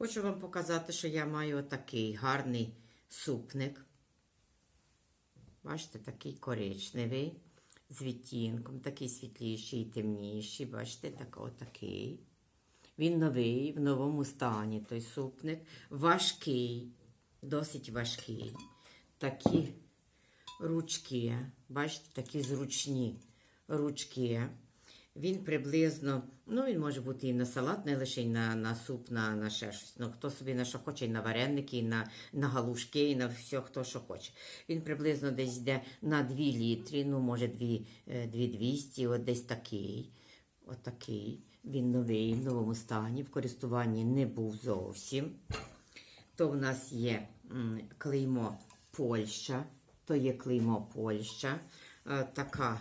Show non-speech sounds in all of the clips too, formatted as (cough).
Хочу вам показати, що я маю отакий гарний супник. Бачите, такий коричневий, з відтінком, такий світліший і темніший. Бачите, так, отакий. Він новий, в новому стані той супник. Важкий, досить важкий. Такі ручки, бачите, такі зручні ручки. Він приблизно, ну він може бути і на салат, не лише на, на суп, на, на ще щось. Ну, хто собі на що хоче, і на вареники, і на, на галушки, і на все, хто що хоче. Він приблизно десь йде на 2 літри, ну може 2, 200, от десь такий. От такий. Він новий, в новому стані, в користуванні не був зовсім. То в нас є клеймо Польща, то є клеймо Польща, Е, така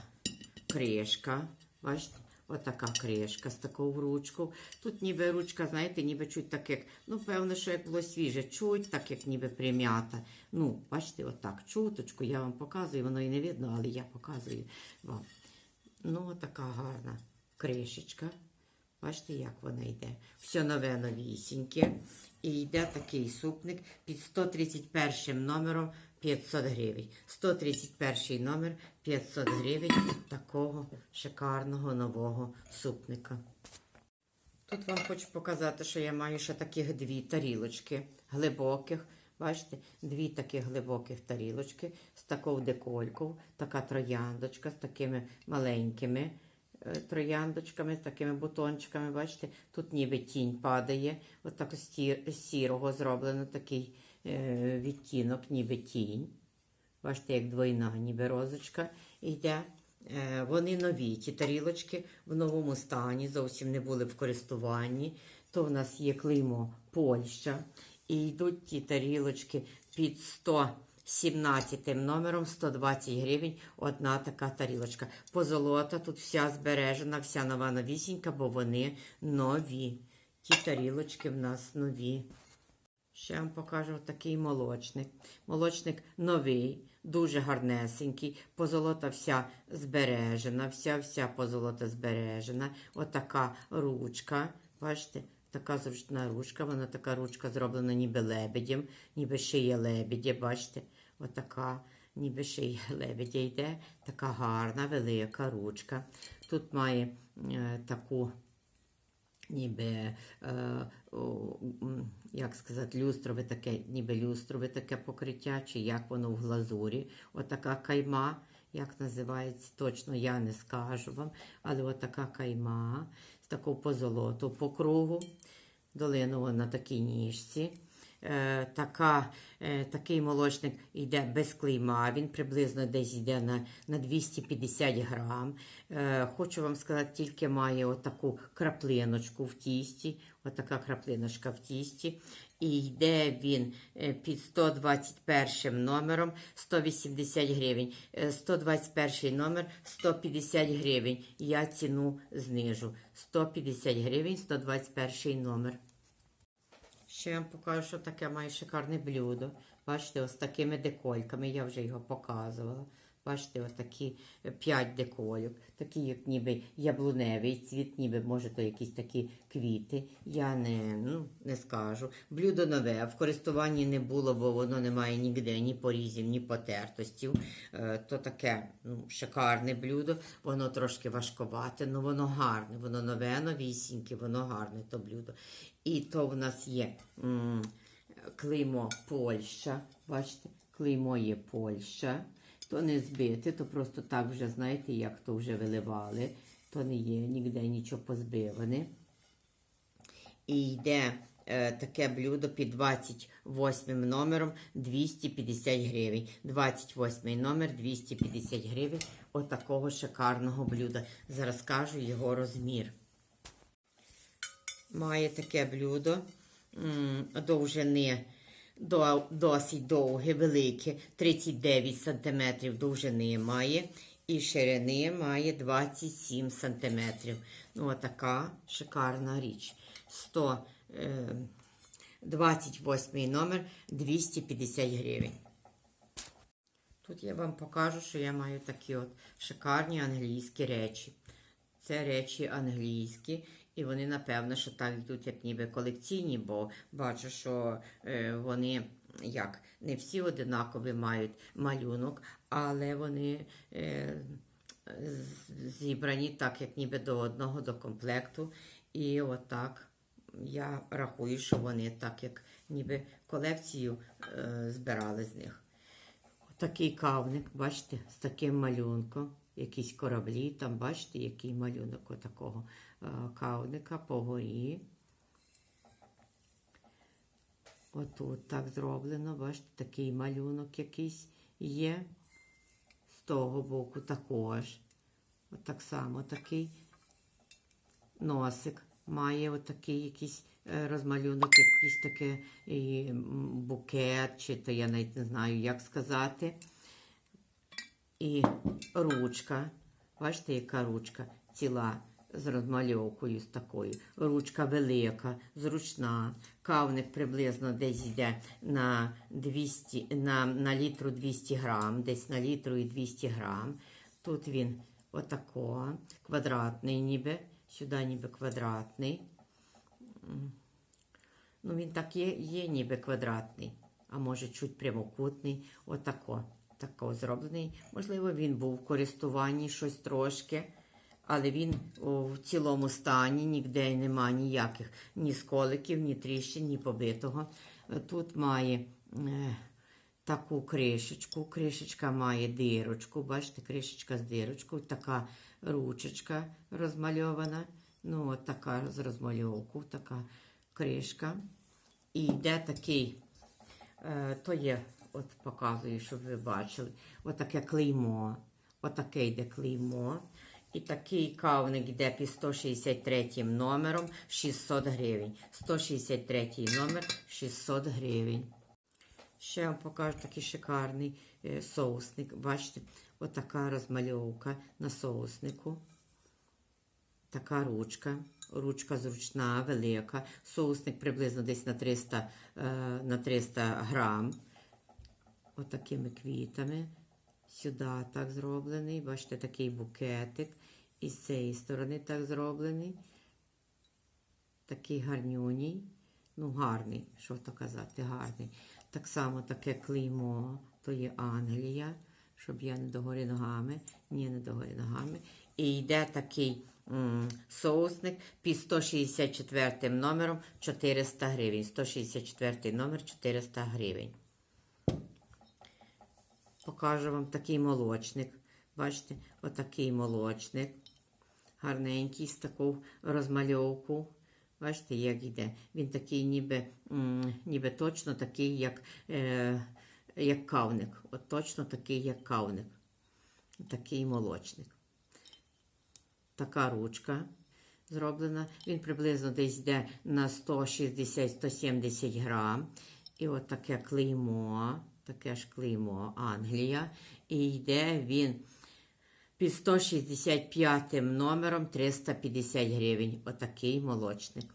кришка. Бачите, отака кришка з таку ручку. Тут ніби ручка, знаєте, ніби чуть так як, ну, певно, що як було свіже, чуть так, як ніби прим'ята. Ну, бачите, отак, чуточку, я вам показую, воно і не видно, але я показую вам. Ну, така гарна кришечка. Bачите, як вона йде. Все нове новісіньке. І йде такий супник під 131 номером 500 гривень. 131 номер 500 гривень такого шикарного нового супника. Тут вам хочу показати, що я маю ще таких дві тарілочки глибоких. Бачите, дві таких глибоких тарілочки з такою деколькою, така трояндочка з такими маленькими е, трояндочками, з такими бутончиками. Бачите, тут ніби тінь падає. От так з сірого зроблено такий відтінок, ніби тінь. Бачите, як двойна, ніби розочка йде. Е, Вони нові, ті тарілочки в новому стані, зовсім не були в користуванні. То в нас є клеймо Польща. І йдуть ті тарілочки під 117 номером 120 гривень. Одна така тарілочка. Позолота тут вся збережена, вся нова новісінька, бо вони нові. Ті тарілочки в нас нові. Ще вам покажу такий молочник. Молочник новий, дуже гарнесенький. Позолота вся збережена, вся вся позолота збережена. Отака ручка. Бачите, така зручна ручка. Вона така ручка зроблена ніби лебедем, ніби шия лебедя. Бачите, отака, ніби шия (laughs) лебедя йде. Така гарна, велика ручка. Тут має е, таку ніби, е, як сказати, люстрове таке, ніби люстрове таке покриття, чи як воно в глазурі. Отака кайма, як називається, точно я не скажу вам, але отака кайма з такого позолоту по кругу, долинула на такій ніжці. Е, така, е, такий молочник йде без клейма, він приблизно десь йде на, на 250 грам. Е, хочу вам сказати, тільки має отаку краплиночку в тісті, отака краплиночка в тісті. І йде він під 121 номером 180 гривень. Е, 121 номер 150 гривень. Я ціну знижу. 150 гривень, 121 номер. Ще вам покажу, що таке має шикарне блюдо. Бачите, ось такими декольками, я вже його показувала. Бачите, ось такі 5 декольок, такі, як ніби яблуневий цвіт, ніби може то якісь такі квіти. Я не, ну, не скажу. Блюдо нове, в користуванні не було, бо воно не має ніде ні порізів, ні потертостів. Е, то таке ну, шикарне блюдо, воно трошки важковате, але воно гарне, воно нове, новісіньке, воно гарне то блюдо. І то в нас є м, клеймо Польща. Бачите, клеймо є Польща. То не збите, то просто так вже, знаєте, як то вже виливали. То не є ніде нічого позбиване. І йде е, таке блюдо під 28 номером 250 гривень. 28 номер 250 гривень. Отакого шикарного блюда. Зараз кажу його розмір. Має таке блюдо довжини до, досить довге, велике, 39 см довжини має і ширини має 27 см. Ну, така шикарна річ. 100, е, 28 номер 250 гривень. Тут я вам покажу, що я маю такі от шикарні англійські речі. Це речі англійські. І вони, напевно, що так йдуть, як ніби колекційні, бо бачу, що е, вони як не всі одинакові мають малюнок, але вони е, зібрані так, як ніби до одного, до комплекту. І отак я рахую, що вони так, як ніби колекцію е, збирали з них. Такий кавник, бачите, з таким малюнком. Якісь кораблі, там бачите, який малюнок отакого кавника по горі. Отут так зроблено, бачите, такий малюнок якийсь є. З того боку також. От так само такий носик має отакий якийсь е, розмалюнок, якийсь таке і, букет, чи то я навіть не знаю, як сказати. І ручка. Бачите, яка ручка ціла з розмальовкою з такою. Ручка велика, зручна. Кавник приблизно десь йде на 200, на, на літру 200 грам, десь на літру і 200 грам. Тут він отако, квадратний ніби, сюди ніби квадратний. Ну, він так є, є ніби квадратний, а може чуть прямокутний, отако. Тако зроблений. Можливо, він був в користуванні щось трошки, але він в цілому стані, ніде нема ніяких ні сколиків, ні тріщин, ні побитого. Е, Тут має е, таку кришечку. Кришечка має дирочку. Бачите, кришечка з дирочкою, така ручечка розмальована. Ну, от така з розмальовку, така кришка. І йде такий, е, то є, от показую, щоб ви бачили, отаке клеймо. Отаке йде клеймо. І такий кавник йде під 163 номером 600 гривень. 163 номер 600 гривень. Ще вам покажу такий шикарний е, соусник. Бачите, отака розмальовка на соуснику. Така ручка. Ручка зручна, велика. Соусник приблизно десь на 300, е, на 300 грам. Отакими квітами. Сюди так зроблений. Бачите, такий букетик. І з цієї сторони так зроблений. Такий гарнюній. Ну, гарний, що то казати, гарний. Так само таке клеймо, то є Англія, щоб я не догорі ногами. Ні, не догорі ногами. І йде такий соусник під 164 номером 400 гривень. 164 номер 400 гривень. Покажу вам такий молочник. Бачите, отакий молочник. Гарненький з таку розмальовку. Бачите, як йде. Він такий, ніби, ніби точно такий, як, е, як кавник. От точно такий, як кавник. Такий молочник. Така ручка зроблена. Він приблизно десь йде на 160-170 грам. І от таке клеймо, таке ж клеймо Англія. І йде він під 165 номером 350 гривень. Отакий молочник.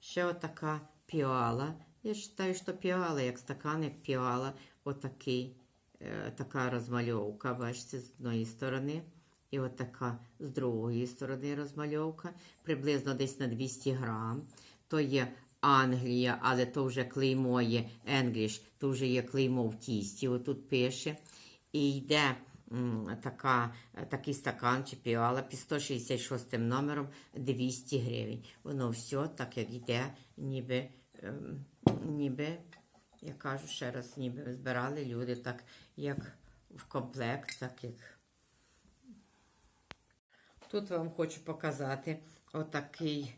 Ще отака піала. Я вважаю, що піала, як стакан, як піала. Отакий, е, така розмальовка, бачите, з одної сторони. І отака з другої сторони розмальовка. Приблизно десь на 200 грам. То є Англія, але то вже клеймо є English, то вже є клеймо в тісті. Отут пише. І йде така, такий стакан чи піала під 166 номером 200 гривень. Воно все так, як йде, ніби, ем, ніби, я кажу ще раз, ніби збирали люди так, як в комплект, так як. Тут вам хочу показати отакий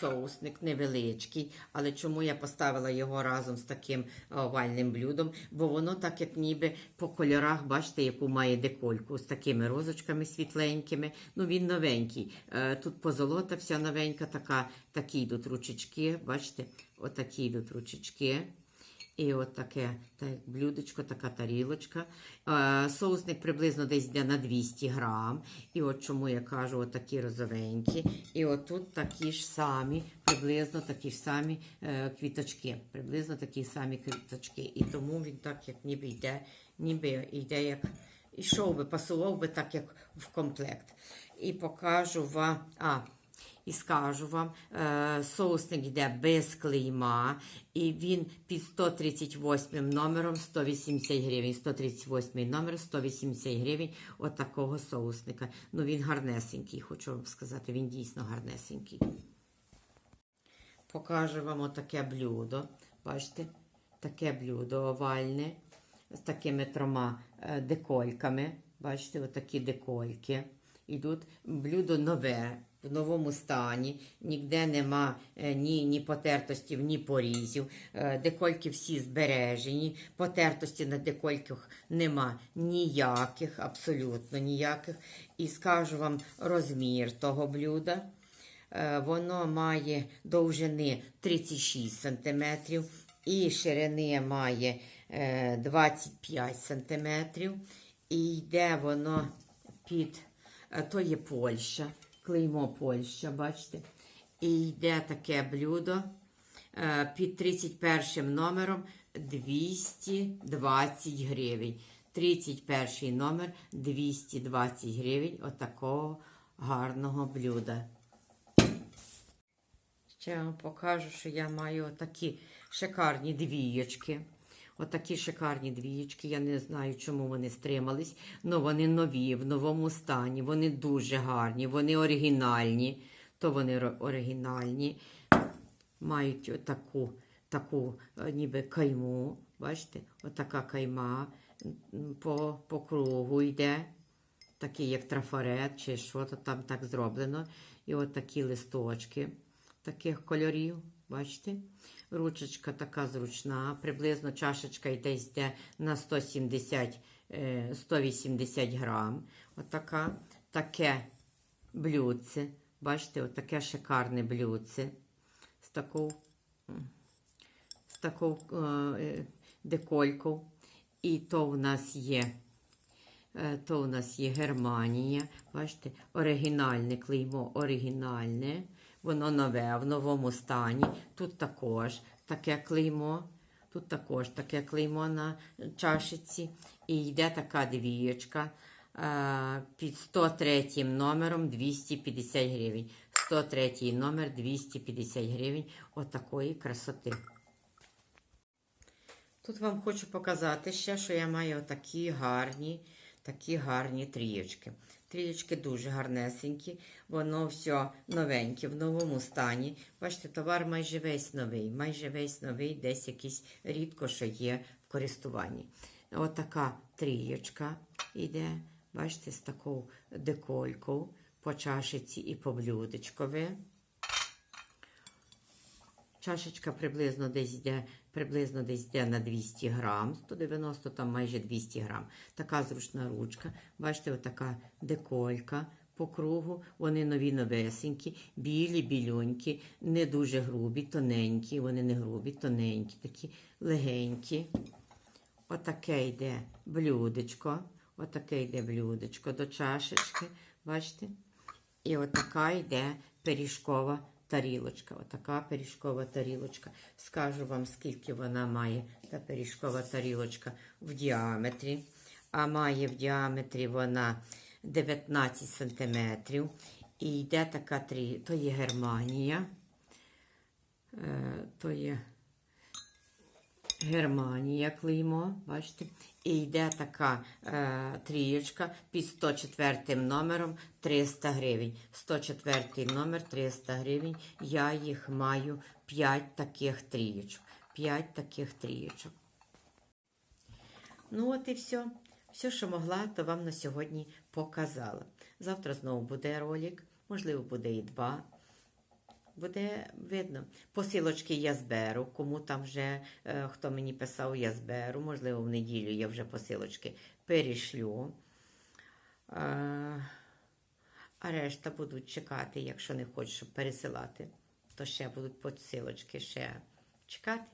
соусник невеличкий, але чому я поставила його разом з таким овальним блюдом? Бо воно так, як ніби по кольорах, бачите, яку має декольку з такими розочками світленькими. Ну він новенький. Е, Тут позолота вся новенька, така, такі йдуть ручечки, бачите, отакі йдуть ручечки. І от таке так, блюдечко, така тарілочка. Е, соусник приблизно десь йде на 200 грам. І от чому я кажу, от такі розовенькі. І от тут такі ж самі, приблизно такі ж самі е, квіточки. Приблизно такі самі квіточки. І тому він так, як ніби йде, ніби йде як. Ішов би, пасував би так, як в комплект. і покажу вам. А, і скажу вам, е, соусник йде без клейма, і він під 138 номером 180 гривень. 138 номер 180 гривень от такого соусника. Ну він гарнесенький, хочу вам сказати, він дійсно гарнесенький. Покажу вам отаке блюдо. Бачите, таке блюдо овальне з такими трьома е, декольками. Бачите, отакі декольки. Ідуть блюдо нове, в новому стані, ніде нема е, ні, ні потертостів, ні порізів. Е, Декольки всі збережені, потертості на декольках нема ніяких, абсолютно ніяких. І скажу вам розмір того блюда. Е, Воно має довжини 36 см і ширини має е, 25 см. І йде воно під то є Польща, клеймо Польща, бачите. І йде таке блюдо е, під 31 номером 220 гривень. 31 номер 220 гривень отакого гарного блюда. Ще вам покажу, що я маю такі шикарні двієчки. Отакі шикарні двієчки. Я не знаю, чому вони стримались. але вони нові, в новому стані. Вони дуже гарні, вони оригінальні. То вони оригінальні. Мають отаку, таку е, ніби кайму. Бачите, отака кайма по, по кругу йде. Такий як трафарет, чи що то там так зроблено. І от такі листочки таких кольорів. Бачите? Ручечка така зручна, приблизно чашечка йде на 170, е, 180 грам. Отака, таке блюдце. Бачите, отаке шикарне блюдце. З таку, з таку е, деколькою. І то в нас є Е, То у нас є Германія. Бачите, оригінальне клеймо, оригінальне. Воно нове, в новому стані. Тут також таке клеймо. Тут також таке клеймо на чашиці. І йде така двієчка е, під 103 номером 250 гривень. 103 номер 250 гривень. Отакої красоти. Тут вам хочу показати ще, що я маю такі гарні, такі гарні трієчки. Трієчки дуже гарнесенькі, воно все новеньке, в новому стані. Бачите, товар майже весь новий, майже весь новий, десь якийсь рідко що є в користуванні. Отака трієчка йде, бачите, з такою деколькою по чашиці і по блюдечкові. Чашечка приблизно десь йде, приблизно десь йде на 200 грам, 190, там майже 200 грам. Така зручна ручка. Бачите, отака деколька по кругу. Вони нові новесенькі, білі, білюнькі, не дуже грубі, тоненькі. Вони не грубі, тоненькі, такі легенькі. Отаке йде блюдечко. Отаке йде блюдечко до чашечки. Бачите? І отака йде пиріжкова тарілочка. Отака пиріжкова тарілочка. Скажу вам, скільки вона має, та пиріжкова тарілочка в діаметрі. А має в діаметрі вона 19 сантиметрів. І йде така трі... То є Германія. Е, то є Германія клеймо, бачите, і йде така е, трієчка під 104 номером 300 гривень. 104 номер 300 гривень. Я їх маю 5 таких трієчок. 5 таких трієчок. Ну от і все. Все, що могла, то вам на сьогодні показала. Завтра знову буде ролик, можливо, буде і два. Буде видно. Посилочки я зберу. Кому там вже е, хто мені писав, я зберу. Можливо, в неділю я вже посилочки перешлю. Е, а решта будуть чекати, якщо не щоб пересилати, то ще будуть посилочки ще чекати.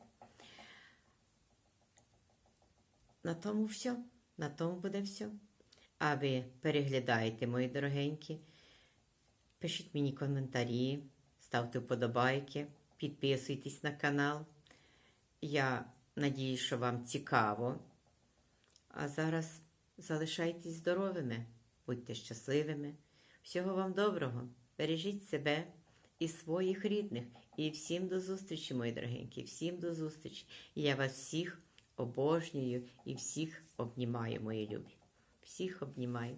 На тому все. На тому буде все. А ви переглядаєте, мої дорогенькі. Пишіть мені коментарі, ставте вподобайки, підписуйтесь на канал. Я надію, що вам цікаво. А зараз залишайтесь здоровими, будьте щасливими. Всього вам доброго. Бережіть себе і своїх рідних. І всім до зустрічі, мої дорогенькі. Всім до зустрічі. Я вас всіх обожнюю і всіх обнімаю, мої любі. Всіх обнімаю.